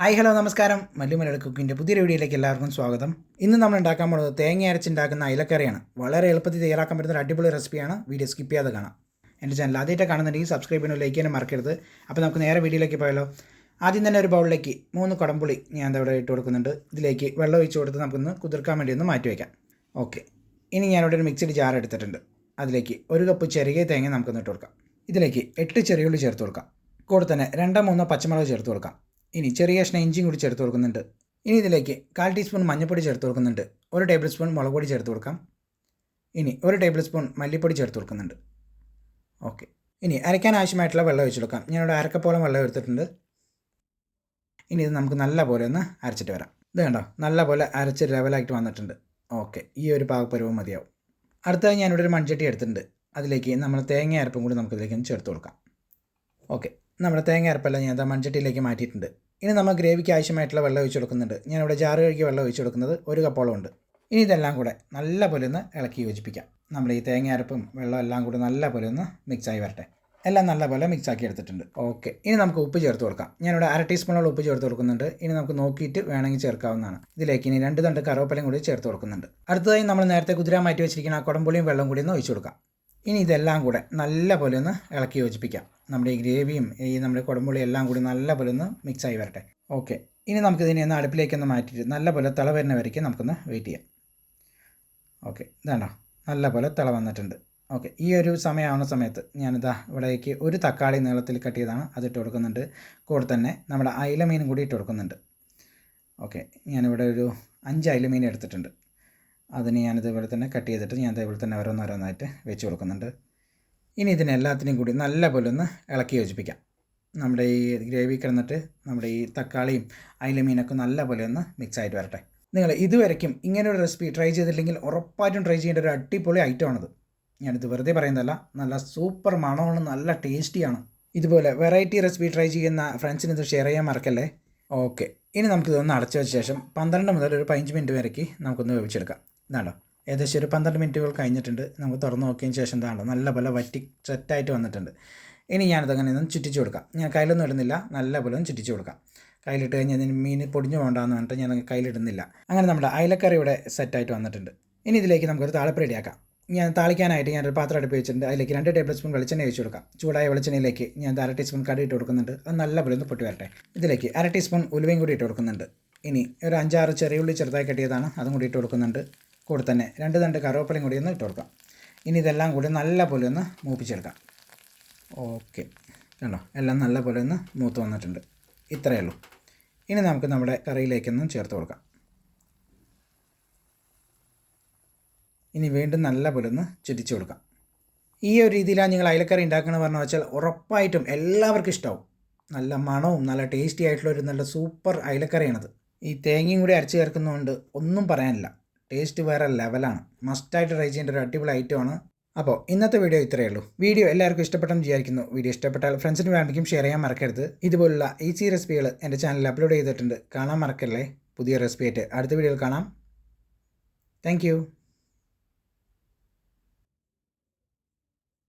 Hi hello നമസ്കാരം. മല്ലുമലയാള കുക്കിന്റെ പുതിയൊരു വീഡിയോയിലേക്ക് എല്ലാവർക്കും സ്വാഗതം. ഇന്ന് നമ്മൾ ഉണ്ടാക്കാൻ പോകുന്നത് തേങ്ങ അരച്ചുണ്ടാക്കുന്ന അയലക്കറിയാണ്. വളരെ എളുപ്പത്തിൽ തയ്യാറാക്കാൻ പറ്റുന്ന ഒരു അടിപൊളി റെസിപ്പിയാണ് വീഡിയോ സ്കിപ്പ് ചെയ്യാതെ കാണാം. എന്റെ ചാനൽ ആദ്യമായിട്ട് കാണുന്നുണ്ടെങ്കിൽ സബ്സ്ക്രൈബ് ചെയ്യാനും ലൈക്ക് ചെയ്യാനും മറക്കരുത്. അപ്പോൾ നമുക്ക് നേരെ വീഡിയോയിലേക്ക് പോയാലോ. ആദ്യം തന്നെ ഒരു ബൗളിലേക്ക് മൂന്ന് കുടംപുളി ഞാൻ ഇവിടെ ഇട്ട് കൊടുക്കുന്നുണ്ട്. ഇതിലേക്ക് വെള്ളം ഒഴിച്ച് കൊടുത്ത് നമുക്കൊന്ന് കുതിർക്കാൻ വേണ്ടി ഒന്ന് മാറ്റി വയ്ക്കാം. ഓക്കെ. ഇനി ഞാനിവിടെ ഒരു മിക്സിഡ് ജാർ എടുത്തിട്ടുണ്ട്. അതിലേക്ക് ഒരു കപ്പ് ചെറിയ തേങ്ങ നമുക്കൊന്ന് ഇട്ട് കൊടുക്കാം. ഇതിലേക്ക് എട്ട് ചെറിയുള്ളി ചേർത്ത് കൊടുക്കാം. കൂടെ തന്നെ രണ്ടോ മൂന്നോ പച്ചമുളക് ചേർത്ത് കൊടുക്കാം. ഇനി ചെറിയ കഷ്ണം ഇഞ്ചിയും കൂടി ചേർത്ത് കൊടുക്കുന്നുണ്ട്. ഇനി ഇതിലേക്ക് കാൽ ടീസ്പൂൺ മഞ്ഞൾപ്പൊടി ചേർത്ത് കൊടുക്കുന്നുണ്ട്. ഒരു ടേബിൾ സ്പൂൺ മുളക് പൊടി ചേർത്ത് കൊടുക്കാം. ഇനി ഒരു ടേബിൾ സ്പൂൺ മല്ലിപ്പൊടി ചേർത്ത് കൊടുക്കുന്നുണ്ട്. ഓക്കെ. ഇനി അരയ്ക്കാൻ ആവശ്യമായിട്ടുള്ള വെള്ളം ഒഴിച്ച് കൊടുക്കാം. ഞാനിവിടെ അരക്കപ്പോളം വെള്ളം എടുത്തിട്ടുണ്ട്. ഇനി ഇത് നമുക്ക് നല്ല പോലെ ഒന്ന് അരച്ചിട്ട് വരാം. ഇത് കണ്ടോ? നല്ല പോലെ അരച്ച് ലെവലായിട്ട് വന്നിട്ടുണ്ട്. ഓക്കെ. ഈ ഒരു പാകപ്പരുവം മതിയാവും. അടുത്തത് ഞാനിവിടെ ഒരു മൺചട്ടി എടുത്തിട്ടുണ്ട്. അതിലേക്ക് നമ്മൾ തേങ്ങ അരപ്പും കൂടി നമുക്കിതിലേക്ക് ചേർത്ത് കൊടുക്കാം. ഓക്കെ. നമ്മുടെ തേങ്ങ അരപ്പെല്ലാം ഞാൻ മൺചട്ടിയിലേക്ക് മാറ്റിയിട്ടുണ്ട്. ഇനി നമ്മൾ ഗ്രേവിക്ക് ആവശ്യമായിട്ടുള്ള വെള്ളം ഒഴിച്ച് കൊടുക്കുന്നുണ്ട്. ഞാൻ ഇവിടെ ജാറ് കഴുകി വെള്ളം ഒഴിച്ച് കൊടുക്കുന്നത് ഒരു കപ്പോളം ഉണ്ട്. ഇനി ഇതെല്ലാം കൂടെ നല്ല പോലെ ഒന്ന് ഇളക്കി യോജിപ്പിക്കാം. നമ്മൾ ഈ തേങ്ങ അരപ്പും വെള്ളം എല്ലാം കൂടി നല്ല പോലെ ഒന്ന് മിക്സായി വരട്ടെ. എല്ലാം നല്ല പോലെ മിക്സ് ആക്കി എടുത്തിട്ടുണ്ട്. ഓക്കെ. ഇനി നമുക്ക് ഉപ്പ് ചേർത്ത് കൊടുക്കാം. ഞാനിവിടെ അര ടീസ്പൂണോളം ഉപ്പ് ചേർത്ത് കൊടുക്കുന്നുണ്ട്. ഇനി നമുക്ക് നോക്കിയിട്ട് വേണമെങ്കിൽ ചേർക്കാവുന്നതാണ്. ഇതിലേക്ക് ഇനി രണ്ട് തണ്ട് കറുവപ്പലയും കൂടി ചേർത്ത് കൊടുക്കുന്നുണ്ട്. അടുത്തതായി നമ്മൾ നേരത്തെ കുതിരാൻ മാറ്റി വെച്ചിരിക്കുന്ന ആ കുടംപുളിയും വെള്ളം കൂടി ഒന്ന് ഒഴിച്ചു കൊടുക്കാം. ഇനി ഇതെല്ലാം കൂടെ നല്ല പോലെ ഒന്ന് ഇളക്കി യോജിപ്പിക്കാം. നമ്മുടെ ഈ ഗ്രേവിയും ഈ നമ്മുടെ കുടമ്പുളിയും എല്ലാം കൂടി നല്ല പോലെ ഒന്ന് മിക്സായി വരട്ടെ. ഓക്കെ ഇനി നമുക്കിതിനെ ഒന്ന് അടുപ്പിലേക്കൊന്ന് മാറ്റിയിട്ട് നല്ല പോലെ തിള വരുന്ന വരയ്ക്ക് നമുക്കൊന്ന് വെയിറ്റ് ചെയ്യാം. ഓക്കെ ഇതാണ്ടോ? നല്ല പോലെ തിള വന്നിട്ടുണ്ട്. ഓക്കെ ഈ ഒരു സമയമാവുന്ന സമയത്ത് ഞാനിതാ ഇവിടേക്ക് ഒരു തക്കാളി നീളത്തിൽ കട്ട് ചെയ്താണ് അതിട്ട് കൊടുക്കുന്നുണ്ട്. കൂടെ തന്നെ നമ്മുടെ അയില മീനും കൂടി ഇട്ട് കൊടുക്കുന്നുണ്ട്. ഓക്കെ ഞാനിവിടെ ഒരു അഞ്ച് അയില മീൻ എടുത്തിട്ടുണ്ട്. അതിന് ഇവിടെ തന്നെ കട്ട് ചെയ്തിട്ട് ഞാൻ ഇതേപോലെ തന്നെ ഓരോന്നോരോന്നായിട്ട് വെച്ച് കൊടുക്കുന്നുണ്ട്. ഇനി ഇതിനെല്ലാത്തിനെയും കൂടി നല്ല പോലെ ഒന്ന് ഇളക്കി യോജിപ്പിക്കാം. നമ്മുടെ ഈ ഗ്രേവി കിടന്നിട്ട് നമ്മുടെ ഈ തക്കാളിയും അയില മീനൊക്കെ നല്ല പോലെ ഒന്ന് മിക്സ് ആയിട്ട് വരട്ടെ. നിങ്ങൾ ഇതുവരയ്ക്കും ഇങ്ങനെ ഒരു റെസിപ്പി ട്രൈ ചെയ്തില്ലെങ്കിൽ ഉറപ്പായിട്ടും ട്രൈ ചെയ്യേണ്ട ഒരു അടിപൊളി ഐറ്റമാണത് ഞാനിത് വെറുതെ പറയുന്നതല്ല നല്ല സൂപ്പർ മണമാണ് നല്ല ടേസ്റ്റിയാണ് ഇതുപോലെ വെറൈറ്റി റെസിപ്പി ട്രൈ ചെയ്യുന്ന ഫ്രണ്ട്സിന് ഇത് ഷെയർ ചെയ്യാൻ മറക്കല്ലേ? ഓക്കെ ഇനി നമുക്കിതൊന്ന് അടച്ചു വെച്ച ശേഷം പന്ത്രണ്ട് മുതൽ ഒരു പതിനഞ്ച് മിനിറ്റ് വരയ്ക്ക് നമുക്കൊന്ന് വേവിച്ചെടുക്കാം. ഇതാണ്ടോ ഏകദേശം ഒരു പന്ത്രണ്ട് മിനിറ്റുകൾ കഴിഞ്ഞിട്ടുണ്ട്. നമുക്ക് തുറന്ന് നോക്കിയതിന് ശേഷം ഇതാണ്ടോ നല്ല പോലെ വറ്റി സെറ്റായിട്ട് വന്നിട്ടുണ്ട്. ഇനി ഞാനത് അങ്ങനെ ഒന്ന് ചുറ്റിച്ച് കൊടുക്കാം. ഞാൻ കയ്യിലൊന്നും ഇടുന്നില്ല. നല്ല പോലെ ഒന്ന് ചുറ്റിച്ച് കൊടുക്കാം. കയ്യിലിട്ട് കഴിഞ്ഞാൽ ഇതിന് മീൻ പൊടിഞ്ഞു പോകണ്ടെന്ന് പറഞ്ഞിട്ട് ഞാൻ കയ്യിലിടുന്നില്ല. അങ്ങനെ നമ്മുടെ അയലക്കറി ഇവിടെ സെറ്റായിട്ട് വന്നിട്ടുണ്ട്. ഇനി ഇതിലേക്ക് നമുക്കൊരു താളിപ്പ് റെഡിയാക്കാം. ഞാൻ താളിക്കാനായിട്ട് ഞാനൊരു പാത്രം അടുപ്പ് വെച്ചിട്ടുണ്ട്. അതിലേക്ക് രണ്ട് ടേബിൾ സ്പൂൺ വെളിച്ചെണ്ണ ഒഴിച്ച് കൊടുക്കാം. ചൂടായ വെളിച്ചെണ്ണയിലേക്ക് ഞാൻ അര ടീസ്പൂൺ കടി ഇട്ട് കൊടുക്കുന്നുണ്ട്. അത് നല്ല പോലെ ഒന്ന് പൊട്ടി വരട്ടെ. ഇതിലേക്ക് അര ടീസ്പൂൺ ഉലുവയും കൂടി ഇട്ട് കൊടുക്കുന്നുണ്ട്. ഇനി ഒരു അഞ്ചാറ് ചെറിയ ഉള്ളി ചെറുതായി കെട്ടിയതാണ്. അതും കൂടി ഇട്ട് കൊടുക്കുന്നുണ്ട്. കൂടെ തന്നെ രണ്ട് തണ്ട് കറുവപ്പലയും കൂടി ഒന്ന് ഇട്ട് കൊടുക്കാം ഇനി ഇതെല്ലാം കൂടി നല്ല പോലെ ഒന്ന് മൂപ്പിച്ചെടുക്കാം. ഓക്കെ. കണ്ടോ? എല്ലാം നല്ല പോലെ ഒന്ന് മൂത്ത് വന്നിട്ടുണ്ട്. ഇത്രയേ ഉള്ളൂ. ഇനി നമുക്ക് നമ്മുടെ കറിയിലേക്കൊന്നും ചേർത്ത് കൊടുക്കാം. ഇനി വീണ്ടും നല്ല പോലെ ഒന്ന് ചുറ്റിച്ച് കൊടുക്കാം. ഈ ഒരു രീതിയിലാണ് നിങ്ങൾ അയലക്കറി ഉണ്ടാക്കണമെന്ന് പറഞ്ഞു വെച്ചാൽ ഉറപ്പായിട്ടും എല്ലാവർക്കും ഇഷ്ടമാവും നല്ല മണവും നല്ല ടേസ്റ്റി ആയിട്ടുള്ള ഒരു നല്ല സൂപ്പർ അയലക്കറിയാണത്. ഈ തേങ്ങയും കൂടി അരച്ച് ചേർക്കുന്നതുകൊണ്ട് ഒന്നും പറയാനില്ല. ടേസ്റ്റ് വേറെ ലെവലാണ്. മസ്റ്റായിട്ട് ട്രൈ ചെയ്യേണ്ട ഒരു അടിപൊളി ആണ് അപ്പോൾ ഇന്നത്തെ വീഡിയോ ഇത്രയേ ഉള്ളൂ. വീഡിയോ എല്ലാവർക്കും ഇഷ്ടപ്പെട്ടെന്ന് വിചാരിക്കുന്നു. വീഡിയോ ഇഷ്ടപ്പെട്ടാൽ ഫ്രണ്ട്സിന് വേണമെങ്കിലും ഷെയർ ചെയ്യാൻ മറക്കരുത്. ഇതുപോലുള്ള ഈസി റെസിപ്പികൾ എന്റെ ചാനലിൽ അപ്ലോഡ് ചെയ്തിട്ടുണ്ട്. കാണാൻ മറക്കല്ലേ? പുതിയ റെസിപ്പി ആയിട്ട് അടുത്ത വീഡിയോയിൽ കാണാം. താങ്ക്